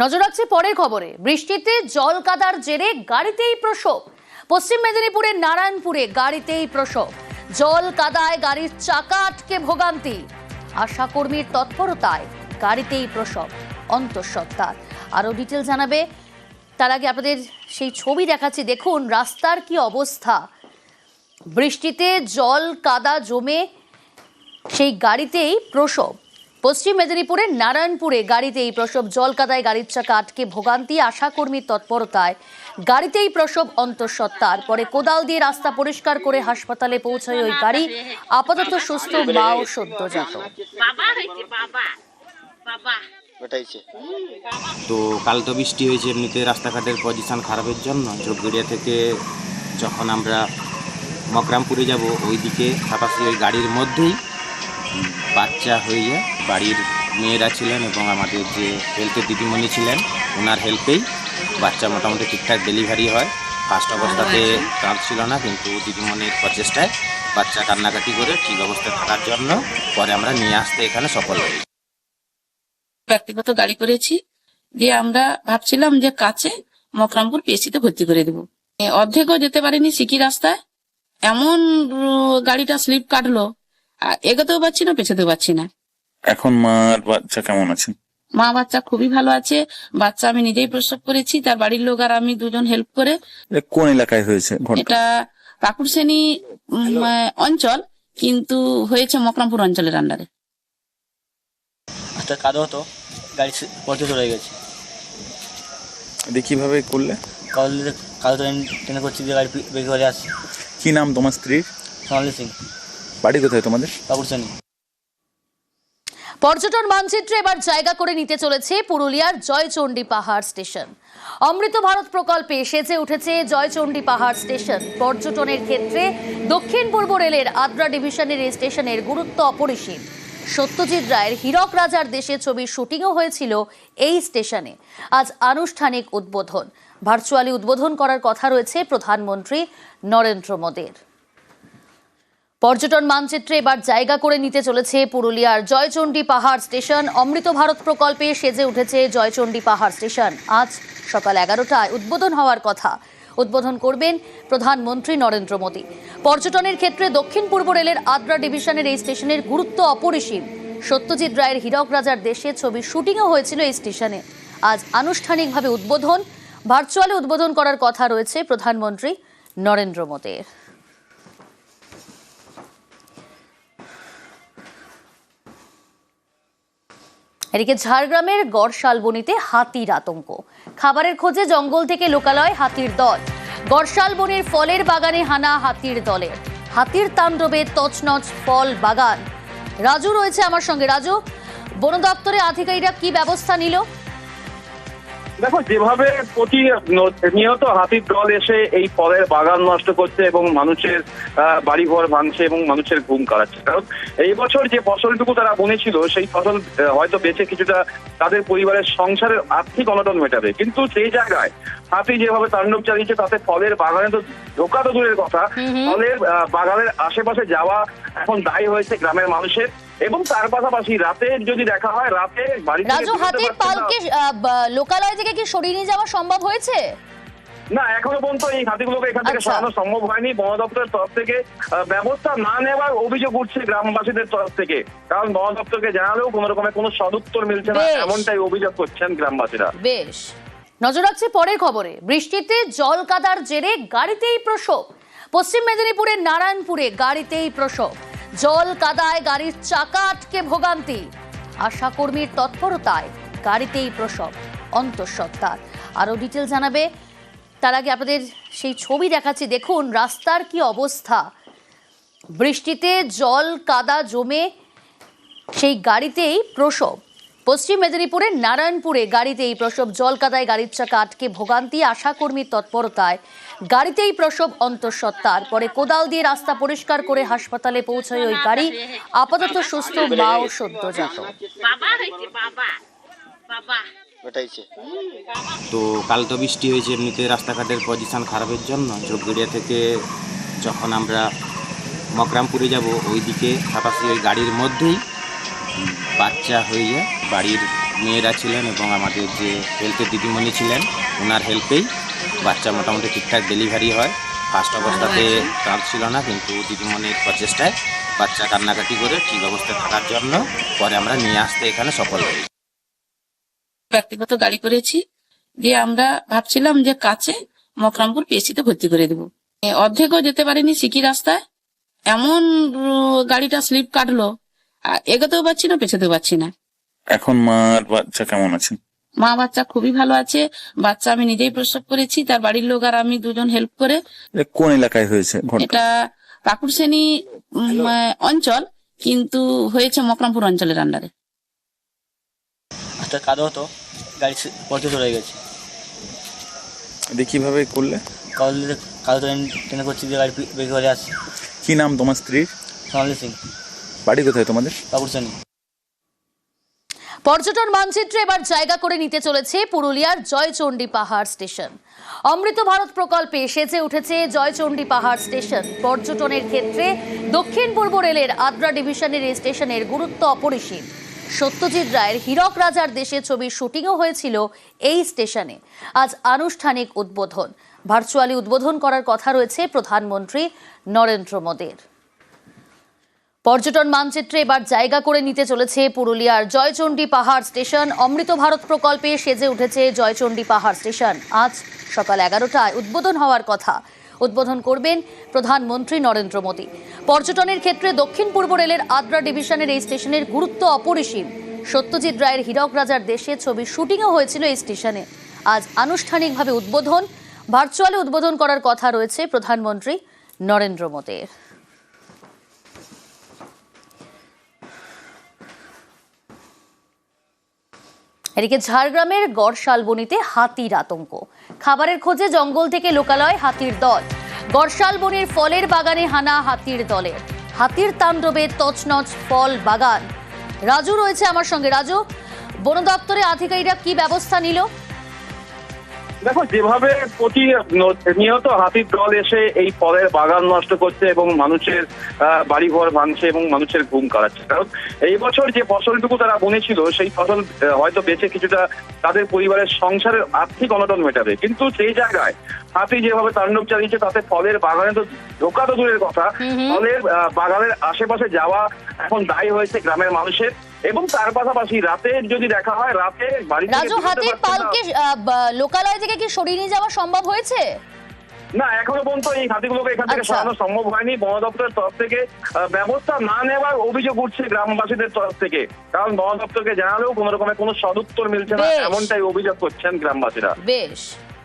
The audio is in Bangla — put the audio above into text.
নজর রাখছি পরের খবরে। বৃষ্টিতে জল কাদার জেরে গাড়িতেই প্রসব। পশ্চিম মেদিনীপুরের নারায়ণপুরে গাড়িতেই প্রসব। জল কাদায় গাড়ির চাকা আটকে ভোগান্তি। আশাকর্মীর তৎপরতায় গাড়িতেই প্রসব। অন্তঃসত্ত্বার আরও ডিটেল জানাবে। তার আগে আপনাদের সেই ছবি দেখাচ্ছি। দেখুন, রাস্তার কি অবস্থা। বৃষ্টিতে জল কাদা জমে সেই গাড়িতেই প্রসব। পশ্চিম মেদিনীপুরের নারায়ণপুরে গাড়িতেই প্রসব জল কাদায় গাড়ির চাকা আটকে ভোগান্তি আশাকর্মীর তৎপরতায় গাড়িতেই প্রসব অন্তঃসত্ত্বার। পরে কোদাল দিয়ে রাস্তা পরিষ্কার করে হাসপাতালে পৌঁছায় ওই গাড়ি। আপাতত সুস্থ মা ও সদ্যজাত। বাবা হয়েছে বাবা বাবা। ওটাইছে তো কাল তো বৃষ্টি হয়েছে এমনিতে রাস্তাঘাটের পজিশন খারাপের জন্য। ঝোপগড়িয়া থেকে যখন আমরা মকরামপুরে যাব ওইদিকে পাশাপাশি ওই গাড়ির মধ্যেই বাচ্চা হয়ে যায় বাড়ির মেয়েরা ছিলেন এবং আমাদের যে হেলথের দিদিমণি ছিলেন ওনার হেল্পেই বাচ্চা মোটামুটি ঠিকঠাক ডেলিভারি হয়। ফার্স্ট অবস্থাতে কাঁদ ছিল না কিন্তু দিদিমণির প্রচেষ্টায় বাচ্চা কান্নাকাটি করে ঠিক অবস্থায় থাকার জন্য পরে আমরা নিয়ে আসতে এখানে সফল হই। ব্যক্তিগত গাড়ি করেছি দিয়ে আমরা ভাবছিলাম যে কাছে মকরামপুর পিএসসিতে ভর্তি করে দেবো। অর্ধেকও যেতে পারিনি সিকি রাস্তায়। এমন গাড়িটা স্লিপ কাটলো এগোতেও পারছি না পেছাতেও পারছি না। এখন মা আর বাচ্চা কেমন আছেন মা বাচ্চা খুবই ভালো আছে। বাচ্চা আমি নিজেই প্রসব করেছি তার বাড়ির লোক আর আমি দুজন হেল্প করে। কোন এলাকায় হয়েছে ঘটনা? এটা আহ, অঞ্চল কিন্তু হয়েছে মকরামপুর অঞ্চলের আন্ডারে আচ্ছা কাদো হতো গাড়ি পড়তে চলে গেছে। এটা কীভাবে করলে? কাল কাল ট্রেন ট্রেনে করছি দিয়ে গাড়ি বের করে আসছি কি নাম তোমার স্ত্রীর? সোনালি সিং। বাড়ি কোথায় তোমাদের? পর্যটন মানচিত্রে এবার জায়গা করে নিতে চলেছে পুরুলিয়ার জয়চণ্ডী পাহাড় স্টেশন। অমৃত ভারত প্রকল্পে সেজে উঠেছে জয়চণ্ডী পাহাড় স্টেশন। পর্যটনের ক্ষেত্রে দক্ষিণ পূর্ব রেলের আদ্রা ডিভিশনের এই স্টেশনের গুরুত্ব অপরিসীম। সত্যজিৎ রায়ের হীরক রাজার দেশে ছবির শুটিংও হয়েছিল এই স্টেশনে। আজ আনুষ্ঠানিক উদ্বোধন। ভার্চুয়ালি উদ্বোধন করার কথা রয়েছে প্রধানমন্ত্রী নরেন্দ্র মোদীর। পর্যটন মানচিত্রে এবার জায়গা করে নিতে চলেছে পুরুলিয়ার জয়চণ্ডী পাহাড় স্টেশন। অমৃত ভারত প্রকল্পে সেজে উঠেছে জয়চণ্ডী পাহাড় স্টেশন। আজ সকাল এগারোটায় উদ্বোধন হওয়ার কথা। উদ্বোধন করবেন প্রধানমন্ত্রী নরেন্দ্র মোদী। পর্যটনের ক্ষেত্রে দক্ষিণ পূর্ব রেলের আদ্রা ডিভিশনের এই স্টেশনের গুরুত্ব অপরিসীম। সত্যজিৎ রায়ের হীরক রাজার দেশে ছবির শুটিংও হয়েছিল এই স্টেশনে। আজ আনুষ্ঠানিকভাবে উদ্বোধন, ভার্চুয়ালি উদ্বোধন করার কথা রয়েছে প্রধানমন্ত্রী নরেন্দ্র মোদীর। এদিকে ঝাড়গ্রামের গড়শালবনিতে হাতির আতঙ্ক। খাবারের খোঁজে জঙ্গল থেকে লোকালয় হাতির দল। গড়শালবনির ফলের বাগানে হানা হাতির দলের হাতির তাণ্ডবে তছনছ ফল বাগান। রাজু রয়েছে আমার সঙ্গে। রাজু, বন দপ্তরে আধিকারিকরা কি ব্যবস্থা নিল? দেখো যেভাবে প্রতি নিয়ত হাতির দল এসে এই ফলের বাগান নষ্ট করছে এবং মানুষের বাড়িঘর ভাঙছে এবং মানুষের ঘুম কাড়াচ্ছে। কারণ এই বছর যে ফসলটুকু তারা বুনেছিল সেই ফসল হয়তো বেঁচে কিছুটা তাদের পরিবারের সংসারের আর্থিক অনটন মেটাবে। কিন্তু সেই জায়গায় হাতি যেভাবে তাণ্ডব চালিয়েছে তাতে ফলের বাগানে তো ঢোকা তো দূরের কথা। ফলের বাগানের আশেপাশে যাওয়া এখন দায়ী হয়েছে গ্রামের মানুষের। এবং তার পাশাপাশি রাতে যদি দেখা হয় রাতে বাড়ি রাজু হাতির পালকে লোকালয় থেকে কি সরিয়ে নিয়ে যাওয়া সম্ভব হয়েছে? না এখনও পর্যন্ত এই হাতিগুলোকে এখান থেকে আচ্ছা। সরানো সম্ভব হয়নি। বন দপ্তরের তরফ থেকে ব্যবস্থা না নেওয়ার অভিযোগ উঠছে গ্রামবাসীদের তরফ থেকে। কারণ বন দপ্তরকে জানালেও কোনো রকমের কোনো সদুত্তর মিলছে না এমনটাই অভিযোগ করছেন গ্রামবাসীরা। বেশ। নজর রাখছি পরের খবরে। বৃষ্টিতে জল কাদার জেরে গাড়িতেই প্রসব। পশ্চিম মেদিনীপুরের নারায়ণপুরে গাড়িতেই প্রসব। জল কাদায় গাড়ির চাকা আটকে ভোগান্তি। আশাকর্মীর তৎপরতায় গাড়িতেই প্রসব, অন্তঃসত্ত্বার। আরও ডিটেল জানাবে, তার আগে আপনাদের সেই ছবি দেখাচ্ছি। দেখুন, রাস্তার কি অবস্থা। বৃষ্টিতে জল কাদা জমে সেই গাড়িতেই প্রসব। পশ্চিম মেদিনীপুরের নারায়ণপুরে গাড়িতেই প্রসব জলকাদায় গাড়ির চাকা আটকে ভোগান্তি আশাকর্মীর তৎপরতায় গাড়িতেই প্রসব অন্তঃসত্ত্বার। পরে কোদাল দিয়ে রাস্তা পরিষ্কার করে হাসপাতালে পৌঁছায় ওই গাড়ি। আপাতত সুস্থ মা ও সদ্যজাত। তো কাল তো বৃষ্টি হয়েছে এমনিতে রাস্তাঘাটের পজিশন খারাপের জন্য। ঝোপগড়িয়া থেকে যখন আমরা মকরামপুরে যাব ওইদিকে পাশাপাশি ওই গাড়ির মধ্যেই বাচ্চা হয়ে যায় বাড়ির মেয়েরা ছিলেন এবং আমাদের যে হেলথের দিদিমণি ছিলেন ওনার হেল্পেই বাচ্চা মোটামুটি ঠিকঠাক ডেলিভারি হয়। ফার্স্ট অবস্থাতে চান্স ছিল না কিন্তু দিদিমণির প্রচেষ্টায় বাচ্চা কান্নাকাটি করে ঠিক অবস্থায় থাকার জন্য পরে আমরা নিয়ে আসতে এখানে সফল হই। ব্যক্তিগত গাড়ি করেছি দিয়ে আমরা ভাবছিলাম যে কাছে মকরামপুর পিএসসিতে ভর্তি করে দেবো। অর্ধেকও যেতে পারিনি সিকি রাস্তায়। এমন গাড়িটা স্লিপ কাটলো এগোতেও পারছি না পেছোতেও পারছি না। এখন মা আর বাচ্চা কেমন আছেন মা বাচ্চা খুবই ভালো আছে বাচ্চা আমি নিজেই প্রসব করেছি তার বাড়ির লোক আর আমি দুজন হেল্প করে। কোন এলাকায় হয়েছে এটা কাকুরশ্রেণী উম, অঞ্চল কিন্তু হয়েছে মকরামপুর অঞ্চলের আন্ডারে একটা কাদো হতো গাড়ি পড়তে চলে গেছে। এটা কীভাবে করলে? কাদো ট্রেন ট্রেনে করছি যে গাড়ি বেরিয়ে করে আসছে। কি নাম তোমার স্ত্রীর? সোনালি সিং। বাড়ি কোথায় তোমাদের? পর্যটন মানচিত্রে এবার জায়গা করে নিতে চলেছে পুরুলিয়ার জয়চণ্ডী পাহাড় স্টেশন। অমৃত ভারত প্রকল্পে সেজে উঠেছে জয়চণ্ডী পাহাড় স্টেশন। পর্যটনের ক্ষেত্রে দক্ষিণ পূর্ব রেলের আদ্রা ডিভিশনের এই স্টেশনের গুরুত্ব অপরিসীম। সত্যজিৎ রায়ের হীরক রাজার দেশে ছবির শুটিংও হয়েছিল এই স্টেশনে। আজ আনুষ্ঠানিক উদ্বোধন। ভার্চুয়ালি উদ্বোধন করার কথা রয়েছে প্রধানমন্ত্রী নরেন্দ্র মোদীর। পর্যটন মানচিত্রে এবার জায়গা করে নিতে চলেছে পুরুলিয়ার জয়চণ্ডী পাহাড় স্টেশন। অমৃত ভারত প্রকল্পে সেজে উঠেছে জয়চণ্ডী পাহাড় স্টেশন। আজ সকাল এগারোটায় উদ্বোধন হওয়ার কথা। উদ্বোধন করবেন প্রধানমন্ত্রী নরেন্দ্র মোদী। পর্যটনের ক্ষেত্রে দক্ষিণ পূর্ব রেলের আদ্রা ডিভিশনের এই স্টেশনের গুরুত্ব অপরিসীম। সত্যজিৎ রায়ের হীরক রাজার দেশে ছবির শুটিংও হয়েছিল এই স্টেশনে। আজ আনুষ্ঠানিকভাবে উদ্বোধন, ভার্চুয়ালি উদ্বোধন করার কথা রয়েছে প্রধানমন্ত্রী নরেন্দ্র মোদীর। এদিকে ঝাড়গ্রামের গড়শালবনিতে হাতির আতঙ্ক। খাবারের খোঁজে জঙ্গল থেকে লোকালয় হাতির দল। গড়শালবনির ফলের বাগানে হানা হাতির দলের হাতির তাণ্ডবে তছনছ ফল বাগান। রাজু রয়েছে আমার সঙ্গে। রাজু, বন দপ্তরে আধিকারিকরা কি ব্যবস্থা নিল? দেখো যেভাবে প্রতি নিয়ত হাতির দল এসে এই ফলের বাগান নষ্ট করছে এবং মানুষের আহ, বাড়িঘর ভাঙছে এবং মানুষের ঘুম কাড়াচ্ছে। কারণ এই বছর যে ফসলটুকু তারা বনেছিল সেই ফসল হয়তো বেঁচে কিছুটা তাদের পরিবারের সংসারের আর্থিক অনটন মেটাবে। কিন্তু সেই জায়গায় হাতি যেভাবে তাণ্ডব চালিয়েছে তাতে ফলের বাগানে তো ঢোকা তো দূরের কথা। ফলের বাগানের আশেপাশে যাওয়া এখন দায়ী হয়েছে গ্রামের মানুষের। এবং তার পাশাপাশি রাতে যদি দেখা হয় রাতে বাড়ি রাজু হাতির পালকে লোকালয় থেকে কি সরিয়ে নিয়ে যাওয়া সম্ভব হয়েছে? না এখনও পর্যন্ত এই হাতিগুলোকে এখান থেকে আচ্ছা। সরানো সম্ভব হয়নি। বন দপ্তরের তরফ থেকে ব্যবস্থা না নেওয়ার অভিযোগ উঠছে গ্রামবাসীদের তরফ থেকে। কারণ বন দপ্তরকে জানালেও কোনো রকমের কোনো সদুত্তর মিলছে না এমনটাই অভিযোগ করছেন গ্রামবাসীরা। বেশ।